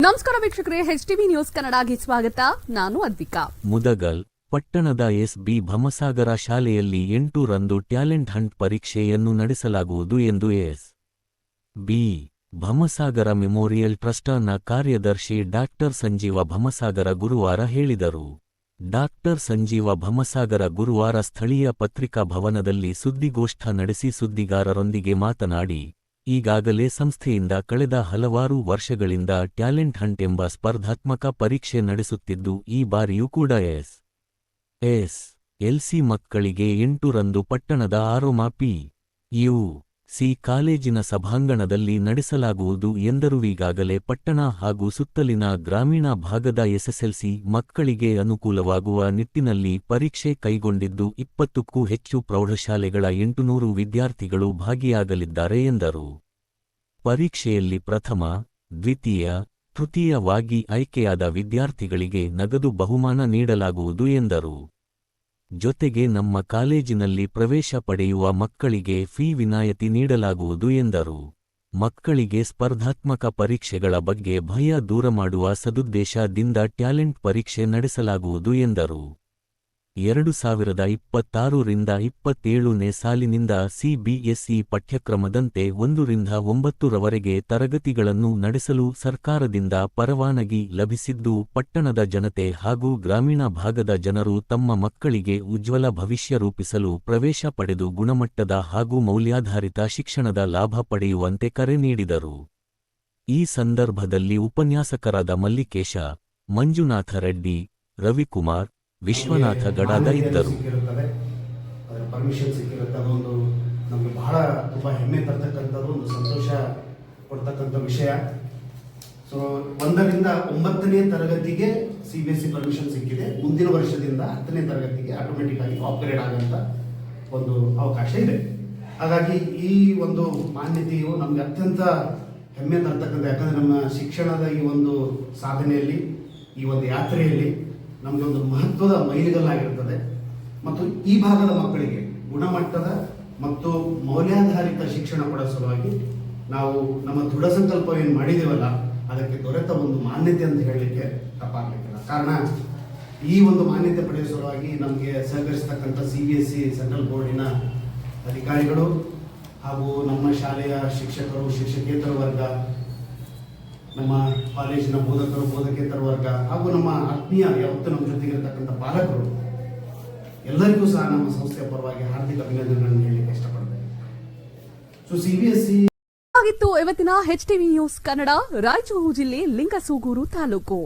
ನಮಸ್ಕಾರ ವೀಕ್ಷಕರೇ H TV news ಕನ್ನಡಗೆ ಸ್ವಾಗತ. ನಾನು ಅದ್ವಿಕಾ ಮುದಗಲ್, ಪಟ್ಟಣದ ಎಸ್ ಬಿ ಭಮಸಾಗರ ಶಾಲೆಯಲ್ಲಿ ಎಂಟು ರಂದು ಟ್ಯಾಲೆಂಟ್ ಹಂಟ್ ಪರೀಕ್ಷೆಯನ್ನು ನಡೆಸಲಾಗುವುದು ಎಂದು ಎಸ್. ಬಿ. ಭಮಸಾಗರ ಮೆಮೋರಿಯಲ್ ಟ್ರಸ್ಟನ ಕಾರ್ಯದರ್ಶಿ ಡಾಕ್ಟರ್ ಸಂಜೀವ ಭಮಸಾಗರ ಗುರುವಾರ ಹೇಳಿದರು. ಡಾಕ್ಟರ್ ಸಂಜೀವ ಭಮಸಾಗರ ಗುರುವಾರ ಸ್ಥಳೀಯ ಪತ್ರಿಕಾ ಭವನದಲ್ಲಿ ಸುದ್ದಿಗೋಷ್ಠ ನಡೆಸಿ ಸುದ್ದಿಗಾರರೊಂದಿಗೆ ಮಾತನಾಡಿ, ಈಗಾಗಲೇ ಸಂಸ್ಥೆಯಿಂದ ಕಳೆದ ಹಲವಾರು ವರ್ಷಗಳಿಂದ ಟ್ಯಾಲೆಂಟ್ ಹಂಟ್ ಎಂಬ ಸ್ಪರ್ಧಾತ್ಮಕ ಪರೀಕ್ಷೆ ನಡೆಸುತ್ತಿದ್ದು, ಈ ಬಾರಿಯೂ ಕೂಡ ಎಸ್. ಎಸ್. ಎಲ್ಸಿ ಮಕ್ಕಳಿಗೆ ಎಂಟು ರಂದು ಪಟ್ಟಣದ ಆರೋಮಾಪಿ ಯು. ಸಿ ಕಾಲೇಜಿನ ಸಭಾಂಗಣದಲ್ಲಿ ನಡೆಸಲಾಗುವುದು ಎಂದರುವೀಗಾಗಲೇ ಪಟ್ಟಣ ಹಾಗೂ ಸುತ್ತಲಿನ ಗ್ರಾಮೀಣ ಭಾಗದ ಎಸ್ಎಸ್ಎಲ್ಸಿ ಮಕ್ಕಳಿಗೆ ಅನುಕೂಲವಾಗುವ ನಿಟ್ಟಿನಲ್ಲಿ ಪರೀಕ್ಷೆ ಕೈಗೊಂಡಿದ್ದು ಇಪ್ಪತ್ತಕ್ಕೂ ಹೆಚ್ಚು ಪ್ರೌಢಶಾಲೆಗಳ ಎಂಟುನೂರು ವಿದ್ಯಾರ್ಥಿಗಳು ಭಾಗಿಯಾಗಲಿದ್ದಾರೆ ಎಂದರು. ಪರೀಕ್ಷೆಯಲ್ಲಿ ಪ್ರಥಮ, ದ್ವಿತೀಯ, ತೃತೀಯವಾಗಿ ಆಯ್ಕೆಯಾದ ವಿದ್ಯಾರ್ಥಿಗಳಿಗೆ ನಗದು ಬಹುಮಾನ ನೀಡಲಾಗುವುದು ಎಂದರು. ಜೊತೆಗೆ ನಮ್ಮ ಕಾಲೇಜಿನಲ್ಲಿ ಪ್ರವೇಶ ಪಡೆಯುವ ಮಕ್ಕಳಿಗೆ ಫೀ ವಿನಾಯಿತಿ ನೀಡಲಾಗುವುದು ಎಂದರು. ಮಕ್ಕಳಿಗೆ ಸ್ಪರ್ಧಾತ್ಮಕ ಪರೀಕ್ಷೆಗಳ ಬಗ್ಗೆ ಭಯ ದೂರ ಮಾಡುವ ಸದುದ್ದೇಶದಿಂದ ಟ್ಯಾಲೆಂಟ್ ಪರೀಕ್ಷೆ ನಡೆಸಲಾಗುವುದು ಎಂದರು. ಎರಡು ಸಾವಿರದ ಇಪ್ಪತ್ತಾರರಿಂದ ಇಪ್ಪತ್ತೇಳನೇ ಸಾಲಿನಿಂದ ಸಿಬಿಎಸ್ಇ ಪಠ್ಯಕ್ರಮದಂತೆ ಒಂದರಿಂದ ಒಂಬತ್ತರವರೆಗೆ ತರಗತಿಗಳನ್ನು ನಡೆಸಲು ಸರ್ಕಾರದಿಂದ ಪರವಾನಗಿ ಲಭಿಸಿದ್ದು, ಪಟ್ಟಣದ ಜನತೆ ಹಾಗೂ ಗ್ರಾಮೀಣ ಭಾಗದ ಜನರು ತಮ್ಮ ಮಕ್ಕಳಿಗೆ ಉಜ್ವಲ ಭವಿಷ್ಯ ರೂಪಿಸಲು ಪ್ರವೇಶ ಪಡೆದು ಗುಣಮಟ್ಟದ ಹಾಗೂ ಮೌಲ್ಯಾಧಾರಿತ ಶಿಕ್ಷಣದ ಲಾಭ ಪಡೆಯುವಂತೆ ಕರೆ ನೀಡಿದರು. ಈ ಸಂದರ್ಭದಲ್ಲಿ ಉಪನ್ಯಾಸಕರಾದ ಮಲ್ಲಿಕೇಶ, ಮಂಜುನಾಥ ರೆಡ್ಡಿ, ರವಿಕುಮಾರ್ ವಿಶ್ವನಾಥ ಗಡಾದ ಇದ್ದರು. ಪರ್ಮಿಷನ್ ಅದೊಂದು ನಮಗೆ ಬಹಳ ತುಂಬ ಹೆಮ್ಮೆ ತರ್ತಕ್ಕಂಥದ್ದು ಒಂದು ಸಂತೋಷ ಕೊಡ್ತಕ್ಕಂಥ ವಿಷಯ. ಸೊ ಒಂದರಿಂದ ಒಂಬತ್ತನೇ ತರಗತಿಗೆ C B S C permission ಸಿಕ್ಕಿದೆ. ಮುಂದಿನ ವರ್ಷದಿಂದ ಹತ್ತನೇ ತರಗತಿಗೆ ಆಟೋಮೆಟಿಕ್ ಆಗಿ ಆಪ್ಗ್ರೇಡ್ ಆಗೋಂಥ ಒಂದು ಅವಕಾಶ ಇದೆ. ಹಾಗಾಗಿ ಈ ಒಂದು ಮಾನ್ಯತೆಯು ನಮಗೆ ಅತ್ಯಂತ ಹೆಮ್ಮೆ ತರ್ತಕ್ಕಂಥ, ಯಾಕಂದರೆ ನಮ್ಮ ಶಿಕ್ಷಣದ ಈ ಒಂದು ಸಾಧನೆಯಲ್ಲಿ, ಈ ಒಂದು ಯಾತ್ರೆಯಲ್ಲಿ ನಮಗೆ ಒಂದು ಮಹತ್ವದ ಮೈಲಿಗಲ್ಲಾಗಿರುತ್ತದೆ. ಮತ್ತು ಈ ಭಾಗದ ಮಕ್ಕಳಿಗೆ ಗುಣಮಟ್ಟದ ಮತ್ತು ಮೌಲ್ಯಾಧಾರಿತ ಶಿಕ್ಷಣ ಕೊಡೋ ಸಲುವಾಗಿ ನಾವು ನಮ್ಮ ದೃಢ ಸಂಕಲ್ಪ ಏನು ಮಾಡಿದೇವಲ್ಲ, ಅದಕ್ಕೆ ದೊರೆತ ಒಂದು ಮಾನ್ಯತೆ ಅಂತ ಹೇಳಲಿಕ್ಕೆ ತಪ್ಪಾಗಲಿಕ್ಕಿಲ್ಲ. ಕಾರಣ, ಈ ಒಂದು ಮಾನ್ಯತೆ ಪಡೆಯುವ ಸಲುವಾಗಿ ನಮಗೆ ಸಹಕರಿಸತಕ್ಕಂಥ C B S C central ಬೋರ್ಡಿನ ಅಧಿಕಾರಿಗಳು ಹಾಗೂ ನಮ್ಮ ಶಾಲೆಯ ಶಿಕ್ಷಕರು, ಶಿಕ್ಷಕೇತರ ವರ್ಗ ನಮ್ಮ ಕಾಲೇಜಿನ ಬೋಧಕರು, ಬೋಧಕೇತರ ವರ್ಗ ಹಾಗೂ ನಮ್ಮ ಆತ್ಮೀಯ ಯಾವತ್ತೂ ನಮ್ಮ ಜೊತೆಗಿರತಕ್ಕಂಥ ಪಾಲಕರು ಎಲ್ಲರಿಗೂ ಸಹ ನಮ್ಮ ಸಂಸ್ಥೆಯ ಪರವಾಗಿ ಹಾರ್ದಿಕ ಅಭಿನಂದನೆಗಳನ್ನು ಹೇಳಲಿಕ್ಕೆ ಇಷ್ಟಪಡ್ತೇನೆ. So C B S C ಆಗಿತ್ತು ಇವತ್ತಿನ H TV news Kannada, Raichur ಜಿಲ್ಲೆ, ಲಿಂಗಸೂಗೂರು ತಾಲೂಕು.